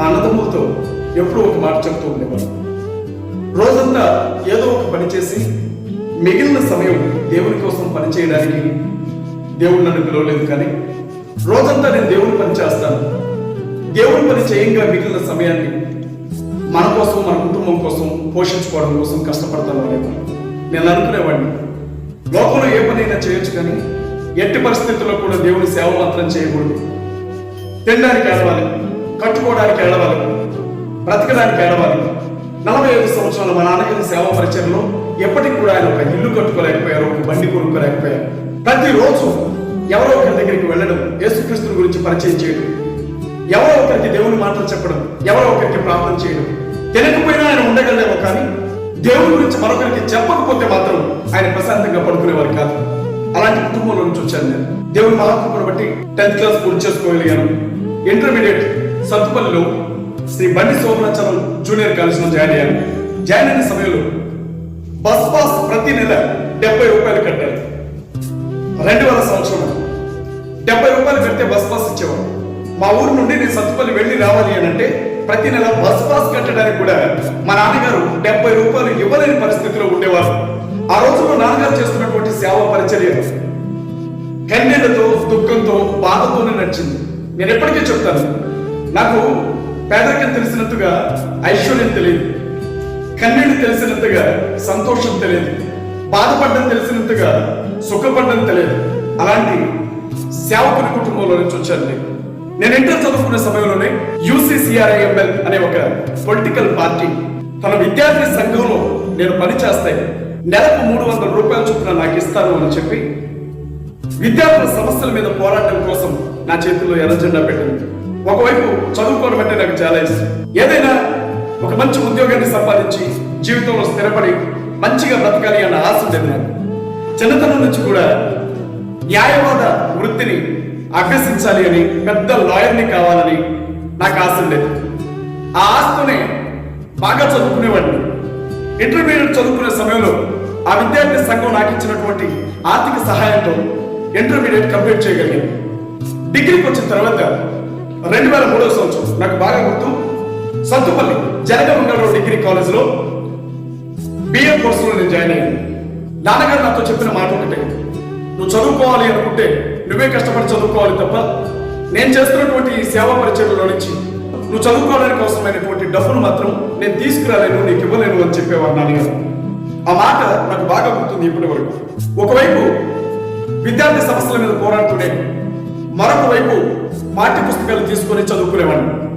మా అన్నదమ్ములతో ఎప్పుడూ ఒక మాట చెప్తూ ఉండేవాడు రోజంతా ఏదో ఒక పని చేసి మిగిలిన సమయం దేవుని కోసం పని చేయడానికి దేవుడు నన్ను పిలవలేదు కానీ రోజంతా నేను దేవుని పని చేస్తాను. దేవుని పని చేయంగా మిగిలిన సమయాన్ని మన కోసం మన కుటుంబం కోసం పోషించుకోవడం కోసం కష్టపడతాను అనేవాడు నేను అనుకునేవాడిని లోకంలో ఏ పనైనా చేయొచ్చు కానీ ఎట్టి పరిస్థితుల్లో కూడా దేవుని సేవ మాత్రం చేయకూడదు. తినడానికి ఏడవాలి కట్టుకోవడానికి ఏడవాలి. బ్రతకడానికి ఏడవాలి. నలభై ఐదు సంవత్సరాలు మా నాన్నగారి సేవా పరిచయంలో ఎప్పటికి కూడా ఆయన ఒక ఇల్లు కట్టుకోలేకపోయారు ఒక బండి కొనుక్కోలేకపోయారు. ప్రతిరోజు ఎవరో ఒకరి దగ్గరికి వెళ్ళడం యేసుక్రీస్తుని గురించి పరిచయం చేయడం ఎవరో ఒకరికి దేవుని మాటలు చెప్పడం ఎవరో ఒకరికి ప్రార్థన చేయడం. తినకపోయినా ఆయన ఉండగలేమో కానీ దేవుని గురించి మరొకరికి చెప్పకపోతే మాత్రం ఆయన ప్రశాంతంగా పడుకునేవారు కాదు. అలాంటి కుటుంబంలో నుంచి వచ్చాను నేను. దేవుని మహాకృపను బట్టి టెన్త్ క్లాస్ పూర్తి చేసుకోగలిగాను. ఇంటర్మీడియట్ సత్తుపల్లిలో శ్రీ బండి సోమనాచలం జూనియర్ కాలేజ్లో జాయిన్ అయ్యాను జాయిన్ అయిన సమయంలో బస్ పాస్ ప్రతి నెల డెబ్బై రూపాయలు కట్టాలి రెండు వేల సంవత్సరం డెబ్బై రూపాయలు కడితే బస్ పాస్ ఇచ్చేవాడు మా ఊరు నుండి నేను సత్తుపల్లి వెళ్ళి రావాలి అని అంటే ప్రతి నెల బస్ పాస్ కట్టడానికి కూడా మా నాన్నగారు డెబ్బై రూపాయలు ఇవ్వలేని పరిస్థితిలో ఉండేవారు. ఆ రోజుల్లో నాన్నగారు చేస్తున్నటువంటి సేవ పరిచర్య కన్నీళ్ళతో దుఃఖంతో బాధతోనే నడిచింది. నేను ఎప్పటికీ చెప్తాను నాకు పేదరికం తెలిసినట్టుగా ఐశ్వర్యం తెలియదు. కన్నీళ్ళు తెలిసినంతగా సంతోషం తెలియదు. బాధపడ్డం తెలిసినంతగా సుఖపడ్డం తెలియదు. అలాంటి సేవకుని కుటుంబంలో నుంచి వచ్చాను నేను. నేను ఇంటర్ చదువుకునే సమయంలోనే యూసీసీఆర్ఐఎంఎల్ అనే ఒక పొలిటికల్ పార్టీ తన విద్యార్థి సంఘంలో నేను పనిచేస్తే నెలకు మూడు వందల రూపాయల చొప్పున నాకు ఇస్తాను అని చెప్పి విద్యార్థుల సమస్యల మీద పోరాటం కోసం నా చేతిలో ఎర్ర జెండా పెట్టింది. ఒకవైపు చదువుకోవడం అంటే నాకు చాలా ఇష్టం. ఏదైనా ఒక మంచి ఉద్యోగాన్ని సంపాదించి జీవితంలో స్థిరపడి మంచిగా బ్రతకాలి అన్న ఆశ ఉండేది నాకు. చిన్నతనం నుంచి కూడా న్యాయవాద వృత్తిని అభ్యసించాలి అని పెద్ద లాయర్ని కావాలని నాకు ఆశ ఉండేది. ఆ ఆశతోనే బాగా చదువుకునేవాడిని. ఇంటర్మీడియట్ చదువుకునే సమయంలో ఆ విద్యార్థి సంఘం నాకు ఇచ్చినటువంటి ఆర్థిక సహాయంతో ఇంటర్మీడియట్ కంప్లీట్ చేయగలిగాను. డిగ్రీకి వచ్చిన తర్వాత రెండు వేల మూడవ సంవత్సరం. నాకు బాగా గుర్తు. సత్తుపల్లి జనగమంగళ డిగ్రీ కాలేజ్లో బిఏ కోర్సులో నేను జాయిన్ అయ్యాను. నాన్నగారు నాతో చెప్పిన మాట ఒకటే. నువ్వు చదువుకోవాలి అనుకుంటే నువ్వే కష్టపడి చదువుకోవాలి తప్ప నేను చేస్తున్నటువంటి ఈ సేవా పరిచయంలో నుంచి నువ్వు చదువుకోవడానికి అవసరమైనటువంటి డబ్బును మాత్రం నేను తీసుకురాలేను నీకు ఇవ్వలేను అని చెప్పేవారు నాన్నగారు. ఆ మాట నాకు బాగా గుర్తుంది ఇప్పటి వరకు. ఒకవైపు విద్యార్థి సమస్యల మీద పోరాడుతూనే మరొక వైపు పాఠ్య పుస్తకాలు తీసుకొని చదువుకునేవాడిని.